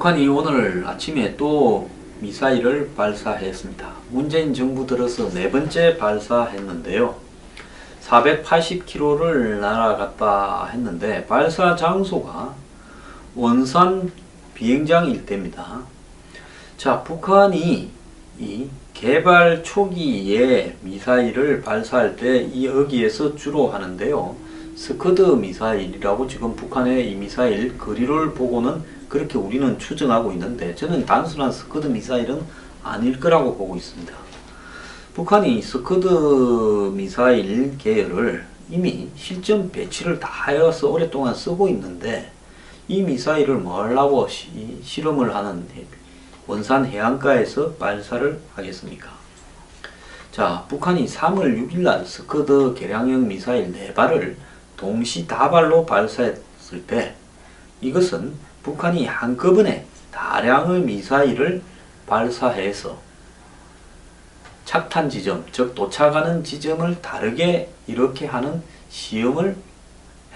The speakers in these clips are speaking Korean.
북한이 오늘 아침에 또 미사일을 발사했습니다. 문재인 정부 들어서 네 번째 발사했는데요. 480km를 날아갔다 했는데 발사 장소가 원산 비행장 일대입니다. 자, 북한이 이 개발 초기에 미사일을 발사할 때 이 여기에서 주로 하는데요. 스커드 미사일이라고 지금 북한의 이 미사일 거리를 보고는 그렇게 우리는 추정하고 있는데 저는 단순한 스커드 미사일은 아닐 거라고 보고 있습니다. 북한이 스커드 미사일 계열을 이미 실전 배치를 다 하여서 오랫동안 쓰고 있는데 이 미사일을 시, 실험을 하는 원산 해안가에서 발사를 하겠습니까? 자, 북한이 3월 6일 날 스커드 개량형 미사일 4발을 동시 다발로 발사했을 때 이것은 북한이 한꺼번에 다량의 미사일을 발사해서 착탄 지점, 즉 도착하는 지점을 다르게 이렇게 하는 시험을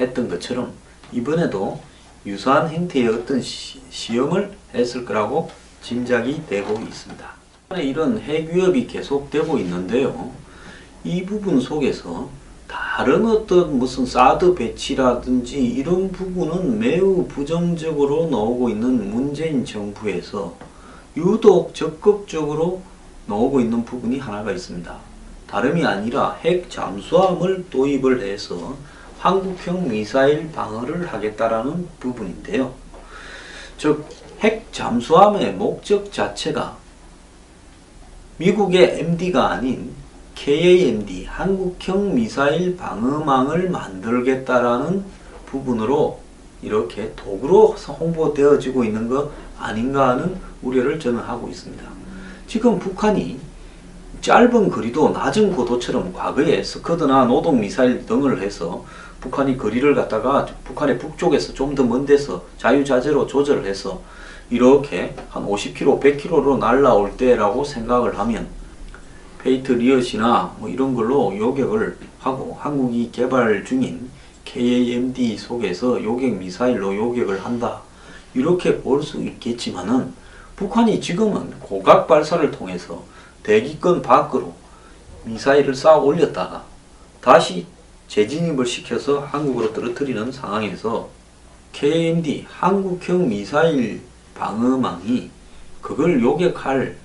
했던 것처럼 이번에도 유사한 형태의 어떤 시, 시험을 했을 거라고 짐작이 되고 있습니다. 이런 핵 위협이 계속되고 있는데요. 이 부분 속에서 다른 어떤 무슨 사드 배치라든지 이런 부분은 매우 부정적으로 나오고 있는 문재인 정부에서 유독 적극적으로 나오고 있는 부분이 하나가 있습니다. 다름이 아니라 핵 잠수함을 도입을 해서 한국형 미사일 방어를 하겠다라는 부분인데요. 즉, 핵 잠수함의 목적 자체가 미국의 MD가 아닌 KAMD 한국형 미사일 방어망을 만들겠다라는 부분으로 이렇게 도구로 홍보되어지고 있는 거 아닌가 하는 우려를 저는 하고 있습니다. 지금 북한이 짧은 거리도 낮은 고도처럼 과거에 스커드나 노동 미사일 등을 해서 북한이 거리를 갖다가 북한의 북쪽에서 좀 더 먼 데서 자유자재로 조절을 해서 이렇게 한 50km, 100km로 날라올 때라고 생각을 하면 페이트 리엇이나 뭐 이런 걸로 요격을 하고 한국이 개발 중인 KAMD 속에서 요격 미사일로 요격을 한다. 이렇게 볼 수 있겠지만은 북한이 지금은 고각 발사를 통해서 대기권 밖으로 미사일을 쌓아 올렸다가 다시 재진입을 시켜서 한국으로 떨어뜨리는 상황에서 KMD 한국형 미사일 방어망이 그걸 요격할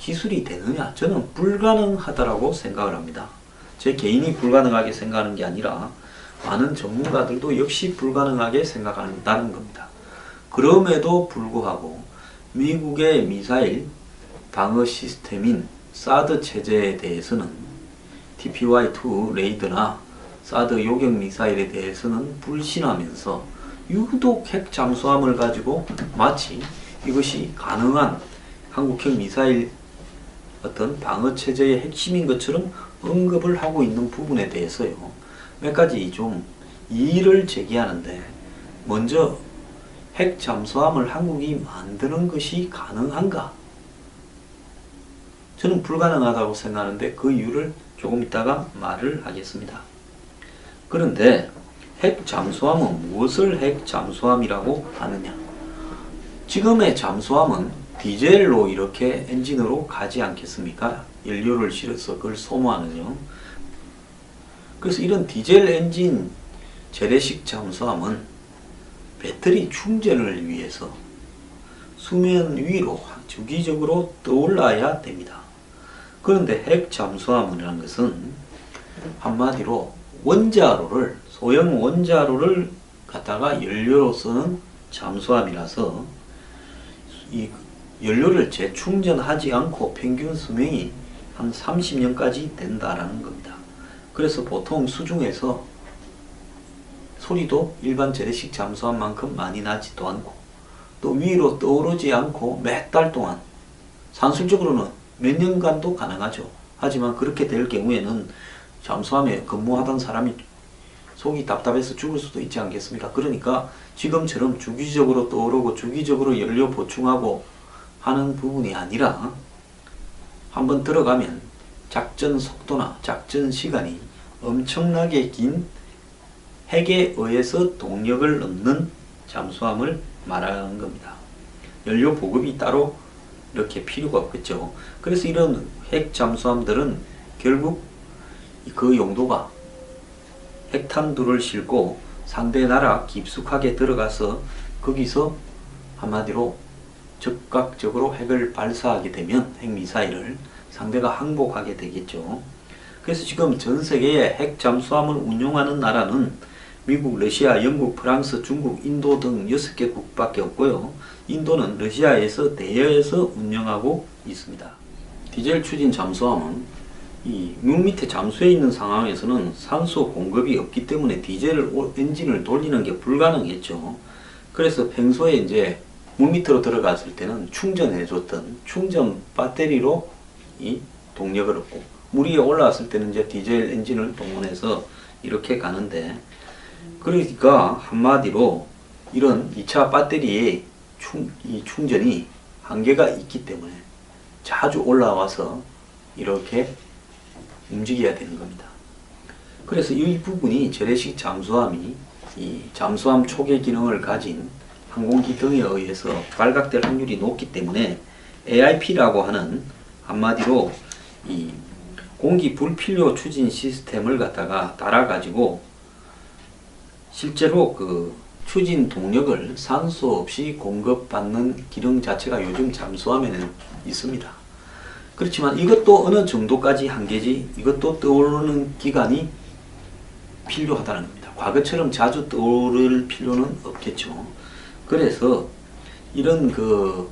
기술이 되느냐? 저는 불가능하다라고 생각을 합니다. 제 개인이 불가능하게 생각하는 게 아니라 많은 전문가들도 역시 불가능하게 생각한다는 겁니다. 그럼에도 불구하고 미국의 미사일 방어 시스템인 사드 체제에 대해서는 TPY-2 레이드나 사드 요격 미사일에 대해서는 불신하면서 유독 핵 잠수함을 가지고 마치 이것이 가능한 한국형 미사일 어떤 방어 체제의 핵심인 것처럼 언급을 하고 있는 부분에 대해서요. 몇 가지 좀 이의를 제기하는데 먼저 핵 잠수함을 한국이 만드는 것이 가능한가? 저는 불가능하다고 생각하는데 그 이유를 조금 이따가 말을 하겠습니다. 그런데 핵 잠수함은 무엇을 핵 잠수함이라고 하느냐? 지금의 잠수함은 디젤로 이렇게 엔진으로 가지 않겠습니까? 연료를 실어서 그걸 소모하는요. 그래서 이런 디젤 엔진 재래식 잠수함은 배터리 충전을 위해서 수면 위로 주기적으로 떠올라야 됩니다. 그런데 핵 잠수함이라는 것은 한마디로 원자로를 소형 원자로를 갖다가 연료로 쓰는 잠수함이라서 이 연료를 재충전하지 않고 평균 수명이 한 30년까지 된다라는 겁니다. 그래서 보통 수중에서 소리도 일반 재래식 잠수함 만큼 많이 나지도 않고 또 위로 떠오르지 않고 몇 달 동안 산술적으로는 몇 년간도 가능하죠. 하지만 그렇게 될 경우에는 잠수함에 근무하던 사람이 속이 답답해서 죽을 수도 있지 않겠습니까? 그러니까 지금처럼 주기적으로 떠오르고 주기적으로 연료 보충하고 하는 부분이 아니라 한번 들어가면 작전 속도나 작전 시간이 엄청나게 긴 핵에 의해서 동력을 넣는 잠수함을 말하는 겁니다. 연료 보급이 따로 이렇게 필요가 없겠죠. 그래서 이런 핵 잠수함들은 결국 그 용도가 핵탄두를 싣고 상대 나라 깊숙하게 들어가서 거기서 한마디로 즉각적으로 핵을 발사하게 되면 핵미사일을 상대가 항복하게 되겠죠. 그래서 지금 전 세계에 핵 잠수함을 운용하는 나라는 미국, 러시아, 영국, 프랑스, 중국, 인도 등 6개 국밖에 없고요. 인도는 러시아에서 대여해서 운영하고 있습니다. 디젤 추진 잠수함은 이 물 밑에 잠수해 있는 상황에서는 산소 공급이 없기 때문에 디젤을 오- 엔진을 돌리는 게 불가능했죠. 그래서 평소에 이제 물 밑으로 들어갔을 때는 충전해 줬던 충전 배터리로 이 동력을 얻고 물 위에 올라왔을 때는 이제 디젤 엔진을 동원해서 이렇게 가는데 그러니까 한마디로 이런 2차 배터리의 충, 이 충전이 한계가 있기 때문에 자주 올라와서 이렇게 움직여야 되는 겁니다. 그래서 이 부분이 재래식 잠수함이 이 잠수함 초계 기능을 가진 항공기 등에 의해서 발각될 확률이 높기 때문에 AIP라고 하는 한마디로 이 공기 불필요 추진 시스템을 갖다가 달아가지고 실제로 그 추진 동력을 산소 없이 공급받는 기능 자체가 요즘 잠수함에는 있습니다. 그렇지만 이것도 어느 정도까지 한계지 이것도 떠오르는 기간이 필요하다는 겁니다. 과거처럼 자주 떠오를 필요는 없겠죠. 그래서 이런 그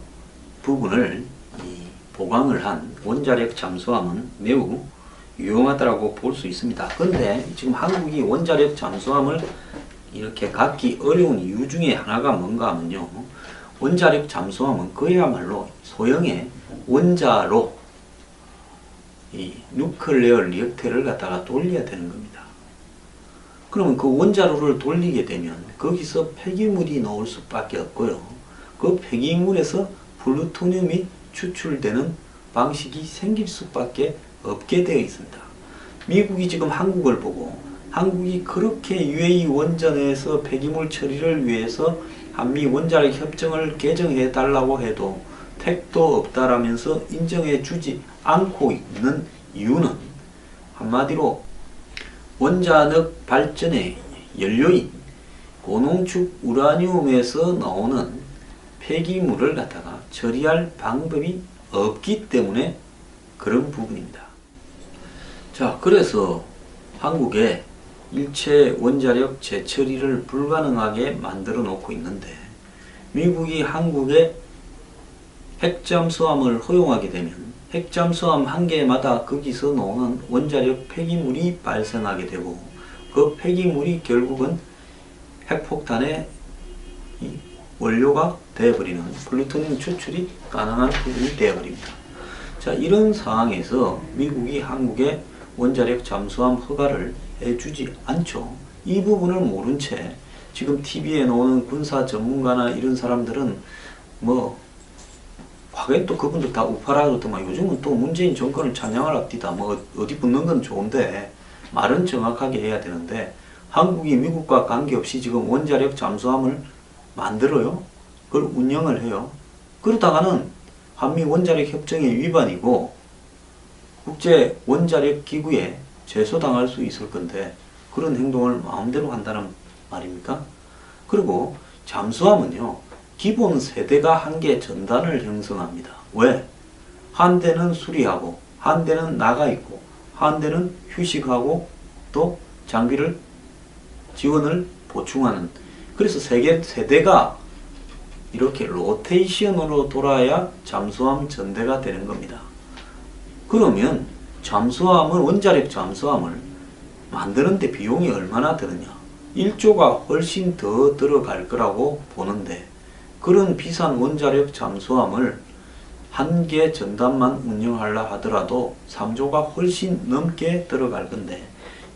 부분을 이 보강을 한 원자력 잠수함은 매우 유용하다고 볼 수 있습니다. 그런데 지금 한국이 원자력 잠수함을 이렇게 갖기 어려운 이유 중에 하나가 뭔가 하면요. 원자력 잠수함은 그야말로 소형의 원자로 이 누클레어 리액터를 갖다가 돌려야 되는 겁니다. 그러면 그 원자로를 돌리게 되면 거기서 폐기물이 나올 수밖에 없고요. 그 폐기물에서 플루토늄이 추출되는 방식이 생길 수밖에 없게 되어 있습니다. 미국이 지금 한국을 보고 한국이 그렇게 UAE 원전에서 폐기물 처리를 위해서 한미 원자력 협정을 개정해 달라고 해도 택도 없다라면서 인정해 주지 않고 있는 이유는 한마디로 원자력 발전의 연료인 고농축 우라늄에서 나오는 폐기물을 갖다가 처리할 방법이 없기 때문에 그런 부분입니다. 자, 그래서 한국에 일체 원자력 재처리를 불가능하게 만들어 놓고 있는데 미국이 한국에 핵잠수함을 허용하게 되면 핵잠 수함 한 개마다 거기서 나오는 원자력 폐기물이 발생하게 되고 그 폐기물이 결국은 핵폭탄의 이 원료가 되어버리는 플루토늄 추출이 가능한 부분이 되어버립니다. 자 이런 상황에서 미국이 한국에 원자력 잠수함 허가를 해주지 않죠. 이 부분을 모른 채 지금 TV에 나오는 군사 전문가나 이런 사람들은 뭐 과거엔 또 그분들 다 우파라 그러더만 요즘은 또 문재인 정권을 찬양을 합디다. 뭐 어디 붙는 건 좋은데 말은 정확하게 해야 되는데 한국이 미국과 관계없이 지금 원자력 잠수함을 만들어요. 그걸 운영을 해요. 그러다가는 한미 원자력 협정의 위반이고 국제 원자력 기구에 제소당할 수 있을 건데 그런 행동을 마음대로 한다는 말입니까? 그리고 잠수함은요 기본 세대가 한 개 전단을 형성합니다. 왜? 한 대는 수리하고 한 대는 나가 있고 한 대는 휴식하고 또 장비를 지원을 보충하는 그래서 세계 세대가 이렇게 로테이션으로 돌아야 잠수함 전대가 되는 겁니다. 그러면 잠수함을 원자력 잠수함을 만드는데 비용이 얼마나 드느냐? 1조가 훨씬 더 들어갈 거라고 보는데 그런 비싼 원자력 잠수함을 한 개 전단만 운영하려 하더라도 3조가 훨씬 넘게 들어갈 건데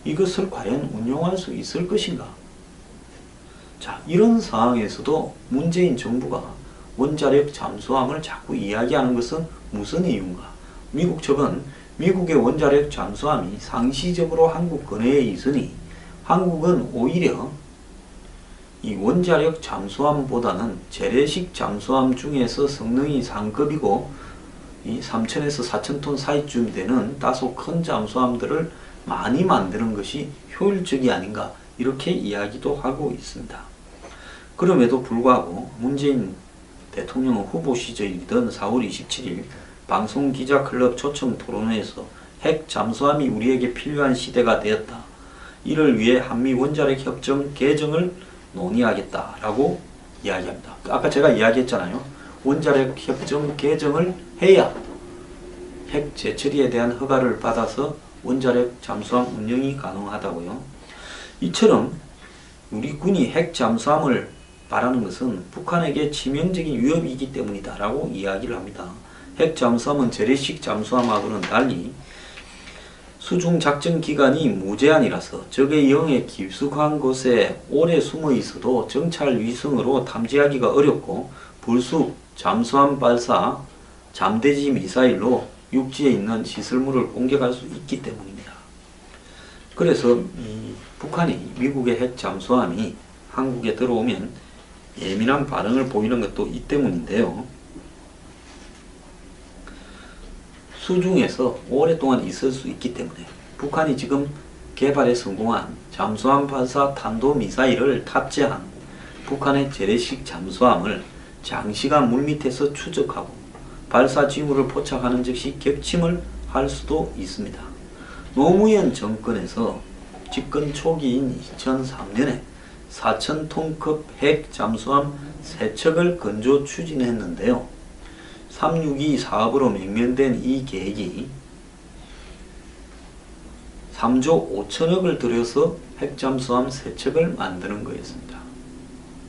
이것을 과연 운용할 수 있을 것인가? 자, 이런 상황에서도 문재인 정부가 원자력 잠수함을 자꾸 이야기하는 것은 무슨 이유인가? 미국 측은 미국의 원자력 잠수함이 상시적으로 한국 근해에 있으니 한국은 오히려 이 원자력 잠수함보다는 재래식 잠수함 중에서 성능이 상급이고 이 3천에서 4천 톤 사이쯤 되는 다소 큰 잠수함들을 많이 만드는 것이 효율적이 아닌가 이렇게 이야기도 하고 있습니다. 그럼에도 불구하고 문재인 대통령 후보 시절이던 4월 27일 방송기자클럽 초청 토론회에서 핵 잠수함이 우리에게 필요한 시대가 되었다. 이를 위해 한미 원자력 협정 개정을 논의하겠다라고 이야기합니다. 아까 제가 이야기했잖아요. 원자력 협정 개정을 해야 핵 재처리에 대한 허가를 받아서 원자력 잠수함 운영이 가능하다고요. 이처럼 우리 군이 핵 잠수함을 바라는 것은 북한에게 치명적인 위협이기 때문이다라고 이야기를 합니다. 핵 잠수함은 재래식 잠수함하고는 달리 수중 작전 기간이 무제한이라서 적의 영에 깊숙한 곳에 오래 숨어 있어도 정찰 위성으로 탐지하기가 어렵고 불쑥 잠수함 발사 잠대지 미사일로 육지에 있는 시설물을 공격할 수 있기 때문입니다. 그래서 이 북한이 미국의 핵 잠수함이 한국에 들어오면 예민한 반응을 보이는 것도 이 때문인데요. 수중에서 오랫동안 있을 수 있기 때문에 북한이 지금 개발에 성공한 잠수함 발사 탄도 미사일을 탑재한 북한의 재래식 잠수함을 장시간 물밑에서 추적하고 발사 징후를 포착하는 즉시 격침을 할 수도 있습니다. 노무현 정권에서 집권 초기인 2003년에 4,000톤급 핵 잠수함 3척을 건조 추진했는데요. 362 사업으로 명명된 이 계획이 3조 5천억을 들여서 핵잠수함 3척을 만드는 거였습니다.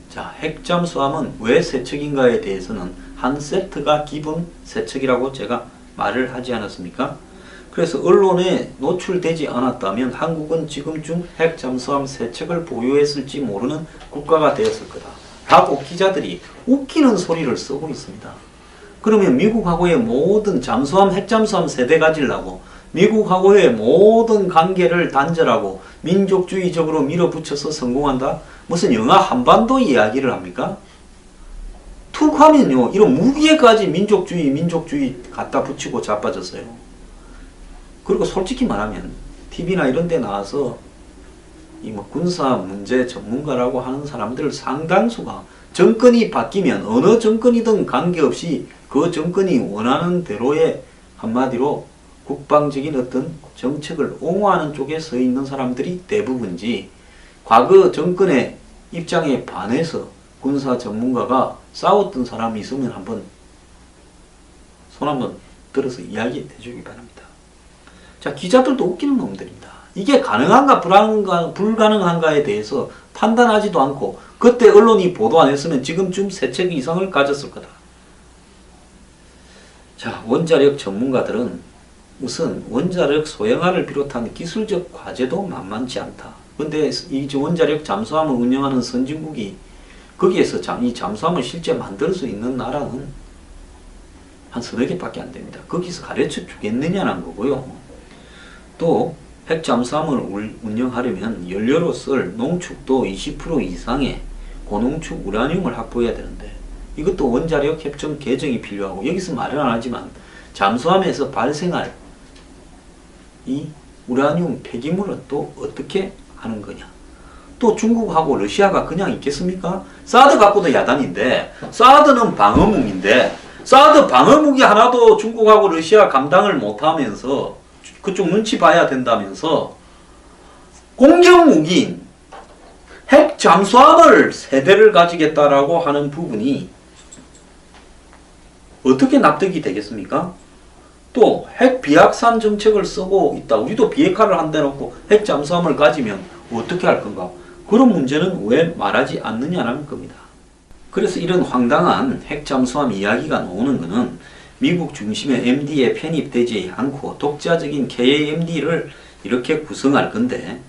자, 핵잠수함은 왜 3척인가에 대해서는 한 세트가 기본 3척이라고 제가 말을 하지 않았습니까? 그래서 언론에 노출되지 않았다면 한국은 지금쯤 핵잠수함 3척을 보유했을지 모르는 국가가 되었을 거다. 라고 기자들이 웃기는 소리를 쓰고 있습니다. 그러면 미국하고의 모든 잠수함, 핵잠수함 세대 가지려고 미국하고의 모든 관계를 단절하고 민족주의적으로 밀어붙여서 성공한다? 무슨 영화 한반도 이야기를 합니까? 툭 하면요, 이런 무기에까지 민족주의, 민족주의 갖다 붙이고 자빠졌어요. 그리고 솔직히 말하면, TV나 이런 데 나와서 이 뭐 군사 문제 전문가라고 하는 사람들 상당수가 정권이 바뀌면 어느 정권이든 관계없이 그 정권이 원하는 대로의 한마디로 국방적인 어떤 정책을 옹호하는 쪽에 서 있는 사람들이 대부분지 과거 정권의 입장에 반해서 군사 전문가가 싸웠던 사람이 있으면 한번 손 한번 들어서 이야기해 주기 바랍니다. 자, 기자들도 웃기는 놈들입니다. 이게 가능한가 불가능한가, 불가능한가에 대해서 판단하지도 않고 그때 언론이 보도 안 했으면 지금쯤 세 책 이상을 가졌을 거다. 자, 원자력 전문가들은 우선 원자력 소형화를 비롯한 기술적 과제도 만만치 않다. 근데 이 원자력 잠수함을 운영하는 선진국이 거기에서 잠, 이 잠수함을 실제 만들 수 있는 나라는 한 서너 개밖에 안 됩니다. 거기서 가르쳐 주겠느냐는 거고요. 또 핵잠수함을 운영하려면 연료로 쓸 농축도 20% 이상의 고농축 우라늄을 확보해야 되는데 이것도 원자력 협정 개정이 필요하고 여기서 말은 안 하지만 잠수함에서 발생할 이 우라늄 폐기물은 또 어떻게 하는 거냐 또 중국하고 러시아가 그냥 있겠습니까? 사드 갖고도 야단인데 사드는 방어무기인데 사드 방어무기 하나도 중국하고 러시아 감당을 못하면서 그쪽 눈치 봐야 된다면서 공격무기인 핵 잠수함을 세대를 가지겠다라고 하는 부분이 어떻게 납득이 되겠습니까? 또 핵 비확산 정책을 쓰고 있다. 우리도 비핵화를 한다 놓고 핵 잠수함을 가지면 어떻게 할 건가? 그런 문제는 왜 말하지 않느냐는 겁니다. 그래서 이런 황당한 핵 잠수함 이야기가 나오는 것은 미국 중심의 MD에 편입되지 않고 독자적인 KAMD를 이렇게 구성할 건데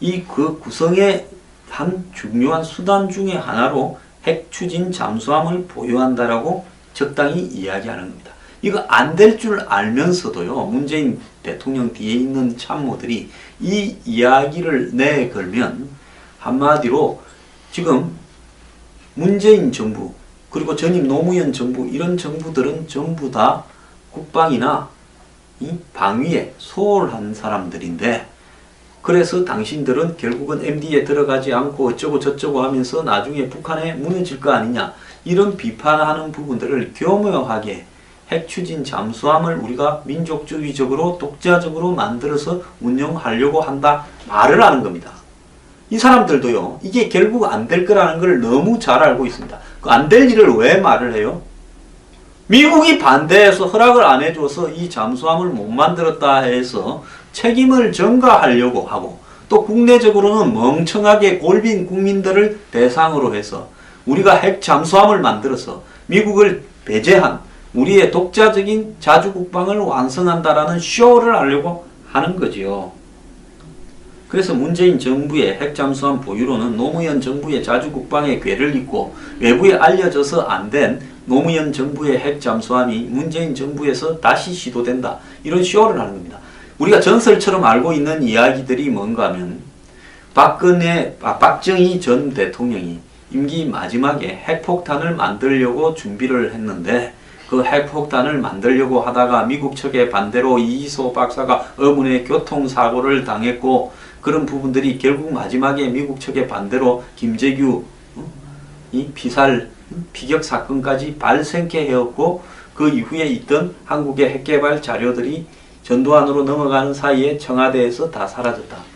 이 그 구성의 한 중요한 수단 중의 하나로 핵 추진 잠수함을 보유한다라고 적당히 이야기하는 겁니다. 이거 안 될 줄 알면서도요, 문재인 대통령 뒤에 있는 참모들이 이 이야기를 내걸면 한마디로 지금 문재인 정부 그리고 전임 노무현 정부 이런 정부들은 전부 다 국방이나 이 방위에 소홀한 사람들인데 그래서 당신들은 결국은 MD에 들어가지 않고 어쩌고 저쩌고 하면서 나중에 북한에 무너질 거 아니냐 이런 비판하는 부분들을 교묘하게 핵 추진 잠수함을 우리가 민족주의적으로 독자적으로 만들어서 운영하려고 한다 말을 하는 겁니다. 이 사람들도요 이게 결국 안 될 거라는 걸 너무 잘 알고 있습니다. 그 안 될 일을 왜 말을 해요? 미국이 반대해서 허락을 안 해줘서 이 잠수함을 못 만들었다 해서 책임을 전가하려고 하고 또 국내적으로는 멍청하게 골빈 국민들을 대상으로 해서 우리가 핵 잠수함을 만들어서 미국을 배제한 우리의 독자적인 자주 국방을 완성한다라는 쇼를 하려고 하는 거지요. 그래서 문재인 정부의 핵잠수함 보유로는 노무현 정부의 자주 국방에 괴를 잇고 외부에 알려져서 안 된 노무현 정부의 핵잠수함이 문재인 정부에서 다시 시도된다. 이런 쇼를 하는 겁니다. 우리가 전설처럼 알고 있는 이야기들이 뭔가 하면 박근혜, 아, 박정희 전 대통령이 임기 마지막에 핵폭탄을 만들려고 준비를 했는데 그 핵폭탄을 만들려고 하다가 미국 측의 반대로 이희소 박사가 어문의 교통사고를 당했고 그런 부분들이 결국 마지막에 미국 측의 반대로 김재규 어? 이 피살 피격 사건까지 발생케 하였고 그 이후에 있던 한국의 핵개발 자료들이 전두환으로 넘어가는 사이에 청와대에서 다 사라졌다.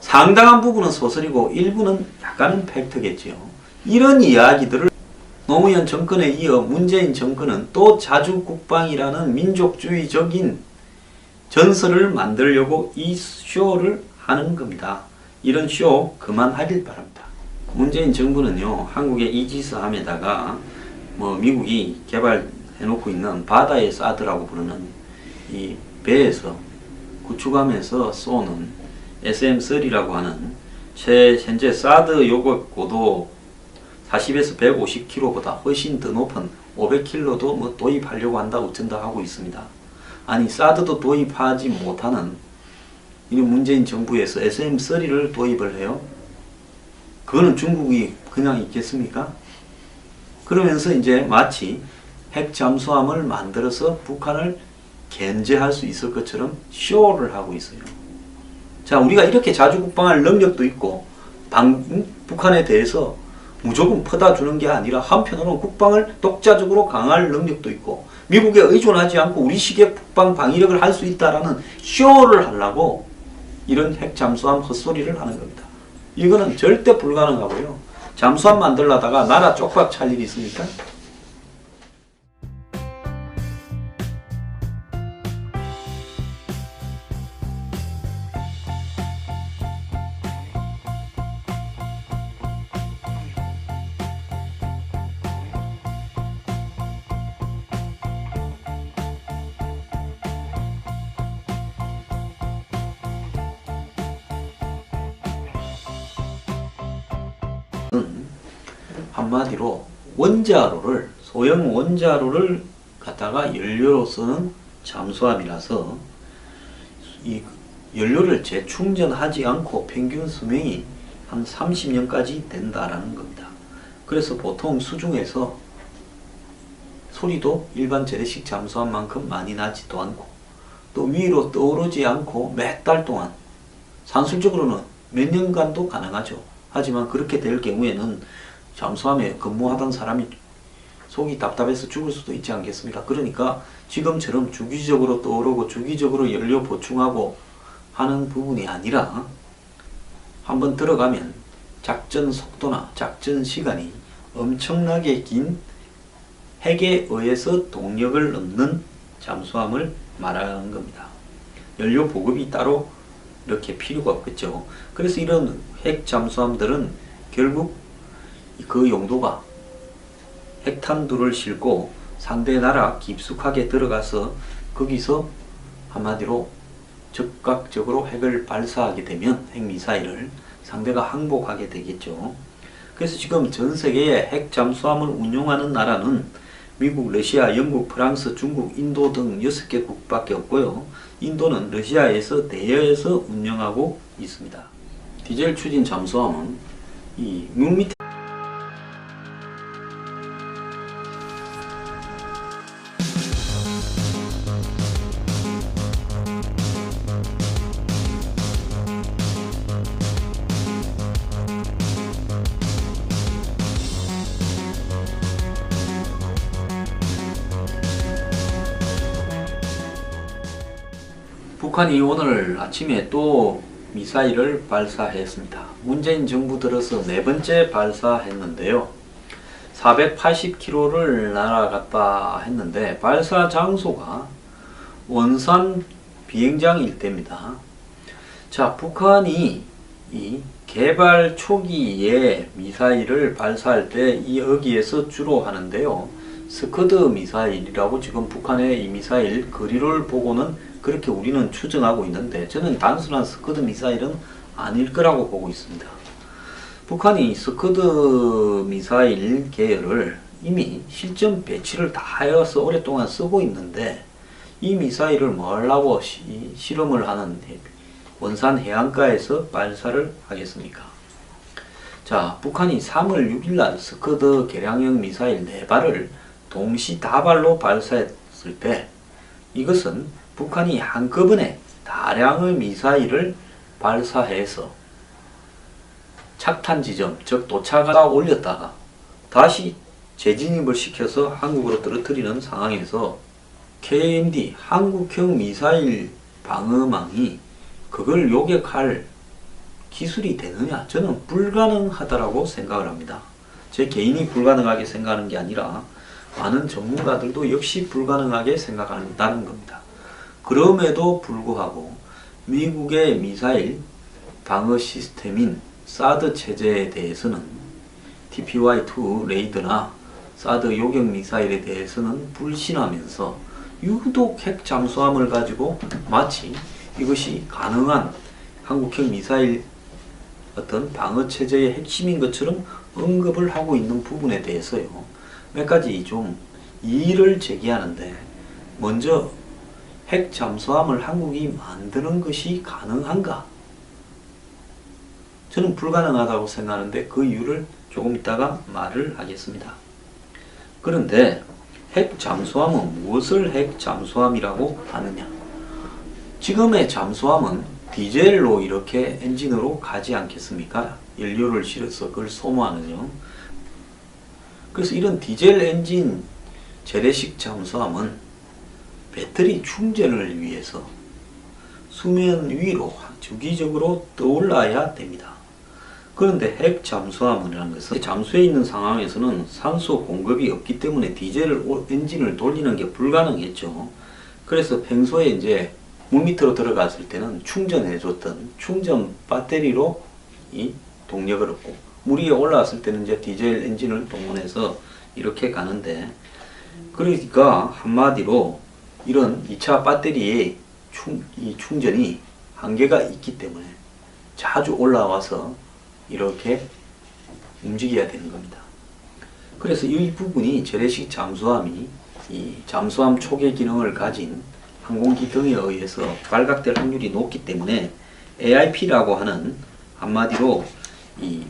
상당한 부분은 소설이고 일부는 약간은 팩트겠지요. 이런 이야기들을 노무현 정권에 이어 문재인 정권은 또 자주국방이라는 민족주의적인 전설을 만들려고 이 쇼를 하는 겁니다. 이런 쇼 그만하길 바랍니다. 문재인 정부는요, 한국의 이지스함에다가 뭐 미국이 개발해놓고 있는 바다의 사드라고 부르는 이 배에서 구축함에서 쏘는 SM-3라고 하는 최 현재 사드 요격 고도 40에서 150km보다 훨씬 더 높은 500km도 뭐 도입하려고 한다 어쩐다 하고 있습니다. 아니 사드도 도입하지 못하는 이 문재인 정부에서 SM3를 도입을 해요. 그거는 중국이 그냥 있겠습니까? 그러면서 이제 마치 핵 잠수함을 만들어서 북한을 견제할 수 있을 것처럼 쇼를 하고 있어요. 자, 우리가 이렇게 자주 국방할 능력도 있고 방, 북한에 대해서 무조건 퍼다 주는 게 아니라 한편으로는 국방을 독자적으로 강할 능력도 있고 미국에 의존하지 않고 우리식의 국방 방위력을 할 수 있다라는 쇼를 하려고 이런 핵 잠수함 헛소리를 하는 겁니다. 이거는 절대 불가능하고요. 잠수함 만들려다가 나라 쪽박 찰 일이 있습니까? 소형 원자로를 갖다가 연료로 쓰는 잠수함이라서 이 연료를 재충전하지 않고 평균 수명이 한 30년까지 된다라는 겁니다. 그래서 보통 수중에서 소리도 일반 재래식 잠수함만큼 많이 나지도 않고 또 위로 떠오르지 않고 몇 달 동안 산술적으로는 몇 년간도 가능하죠. 하지만 그렇게 될 경우에는 잠수함에 근무하던 사람이 속이 답답해서 죽을 수도 있지 않겠습니까? 그러니까 지금처럼 주기적으로 떠오르고 주기적으로 연료 보충하고 하는 부분이 아니라 한번 들어가면 작전 속도나 작전 시간이 엄청나게 긴 핵에 의해서 동력을 넣는 잠수함을 말하는 겁니다. 연료 보급이 따로 이렇게 필요가 없겠죠. 그래서 이런 핵 잠수함들은 결국 그 용도가 핵탄두를 싣고 상대 나라 깊숙하게 들어가서 거기서 한마디로 적각적으로 핵을 발사하게 되면 핵미사일을 상대가 항복하게 되겠죠. 그래서 지금 전 세계에 핵 잠수함을 운용하는 나라는 미국, 러시아, 영국, 프랑스, 중국, 인도 등 6개국밖에 없고요. 인도는 러시아에서 대여해서 운영하고 있습니다. 디젤 추진 잠수함은 이 6m 북한이 오늘 아침에 또 미사일을 발사했습니다. 문재인 정부 들어서 네 번째 발사했는데요. 480km를 날아갔다 했는데 발사 장소가 원산 비행장 일대입니다. 자, 북한이 이 개발 초기에 미사일을 발사할 때 이 여기에서 주로 하는데요. 스커드 미사일이라고 지금 북한의 이 미사일 거리를 보고는 그렇게 우리는 추정하고 있는데 저는 단순한 스커드 미사일은 아닐 거라고 보고 있습니다. 북한이 스커드 미사일 계열을 이미 실전 배치를 다 하여서 오랫동안 쓰고 있는데 이 미사일을 뭐하려고 시, 실험을 하는 원산 해안가에서 발사를 하겠습니까? 자, 북한이 3월 6일 날 스커드 개량형 미사일 4발을 동시 다발로 발사했을 때 이것은 북한이 한꺼번에 다량의 미사일을 발사해서 착탄 지점, 즉 도착하다 올렸다가 다시 재진입을 시켜서 한국으로 떨어뜨리는 상황에서 KMD 한국형 미사일 방어망이 그걸 요격할 기술이 되느냐? 저는 불가능하다라고 생각을 합니다. 제 개인이 불가능하게 생각하는 게 아니라 많은 전문가들도 역시 불가능하게 생각한다는 겁니다. 그럼에도 불구하고 미국의 미사일 방어 시스템인 사드 체제에 대해서는 TPY-2 레이드나 사드 요격 미사일에 대해서는 불신하면서 유독 핵 잠수함을 가지고 마치 이것이 가능한 한국형 미사일 어떤 방어 체제의 핵심인 것처럼 언급을 하고 있는 부분에 대해서요. 몇 가지 좀 이의를 제기하는데 먼저 핵 잠수함을 한국이 만드는 것이 가능한가? 저는 불가능하다고 생각하는데 그 이유를 조금 이따가 말을 하겠습니다. 그런데 핵 잠수함은 무엇을 핵 잠수함이라고 하느냐? 지금의 잠수함은 디젤로 이렇게 엔진으로 가지 않겠습니까? 연료를 실어서 그걸 소모하는요. 그래서 이런 디젤 엔진 재래식 잠수함은 배터리 충전을 위해서 수면 위로 주기적으로 떠올라야 됩니다. 그런데 핵 잠수함이라는 것은 잠수해 있는 상황에서는 산소 공급이 없기 때문에 디젤 엔진을 돌리는 게 불가능했죠. 그래서 평소에 이제 물 밑으로 들어갔을 때는 충전해 줬던 충전 배터리로 이 동력을 얻고 물 위에 올라왔을 때는 이제 디젤 엔진을 동원해서 이렇게 가는데 그러니까 한마디로 이런 2차 배터리의 충, 이 충전이 한계가 있기 때문에 자주 올라와서 이렇게 움직여야 되는 겁니다. 그래서 이 부분이 재래식 잠수함이 이 잠수함 초계 기능을 가진 항공기 등에 의해서 발각될 확률이 높기 때문에 AIP라고 하는 한마디로 이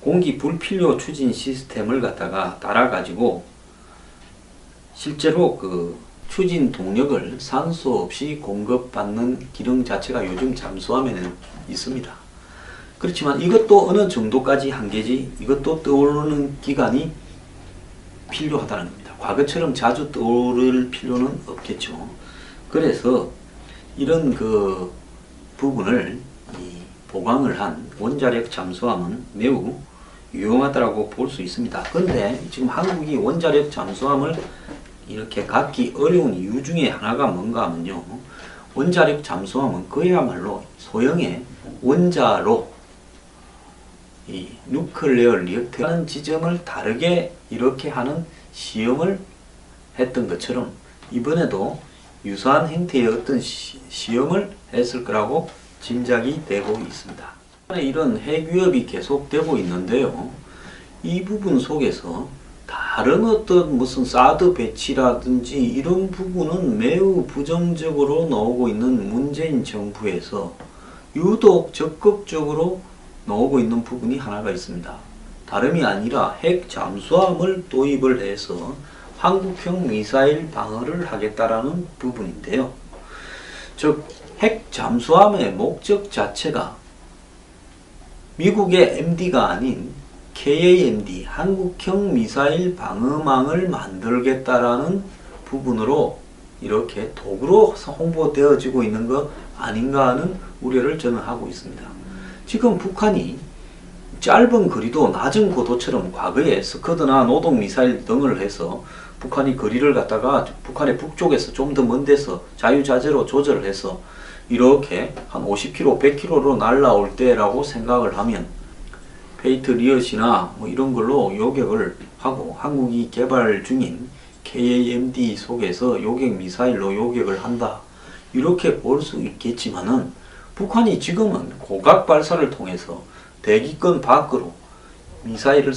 공기 불필요 추진 시스템을 갖다가 따라 가지고 실제로 그 추진 동력을 산소 없이 공급받는 기능 자체가 요즘 잠수함에는 있습니다. 그렇지만 이것도 어느 정도까지 한계지 이것도 떠오르는 기간이 필요하다는 겁니다. 과거처럼 자주 떠오를 필요는 없겠죠. 그래서 이런 그 부분을 보강을 한 원자력 잠수함은 매우 유용하다고 볼 수 있습니다. 그런데 지금 한국이 원자력 잠수함을 이렇게 갖기 어려운 이유 중에 하나가 뭔가 하면요. 원자력 잠수함은 그야말로 소형의 원자로 이 누클레어 리액터라는 지점을 다르게 이렇게 하는 시험을 했던 것처럼 이번에도 유사한 형태의 어떤 시, 시험을 했을 거라고 짐작이 되고 있습니다. 이런 핵위협이 계속되고 있는데요. 이 부분 속에서 다른 어떤 무슨 사드 배치라든지 이런 부분은 매우 부정적으로 나오고 있는 문재인 정부에서 유독 적극적으로 나오고 있는 부분이 하나가 있습니다. 다름이 아니라 핵 잠수함을 도입을 해서 한국형 미사일 방어를 하겠다라는 부분인데요. 즉, 핵 잠수함의 목적 자체가 미국의 MD가 아닌 KAMD, 한국형 미사일 방어망을 만들겠다라는 부분으로 이렇게 도구로 홍보되어지고 있는 거 아닌가 하는 우려를 저는 하고 있습니다. 지금 북한이 짧은 거리도 낮은 고도처럼 과거에 스커드나 노동 미사일 등을 해서 북한이 거리를 갖다가 북한의 북쪽에서 좀 더 먼 데서 자유자재로 조절을 해서 이렇게 한 50km, 100km로 날라올 때라고 생각을 하면 페이트 리엇이나 뭐 이런 걸로 요격을 하고 한국이 개발 중인 KAMD 속에서 요격 미사일로 요격을 한다. 이렇게 볼 수 있겠지만은 북한이 지금은 고각 발사를 통해서 대기권 밖으로 미사일을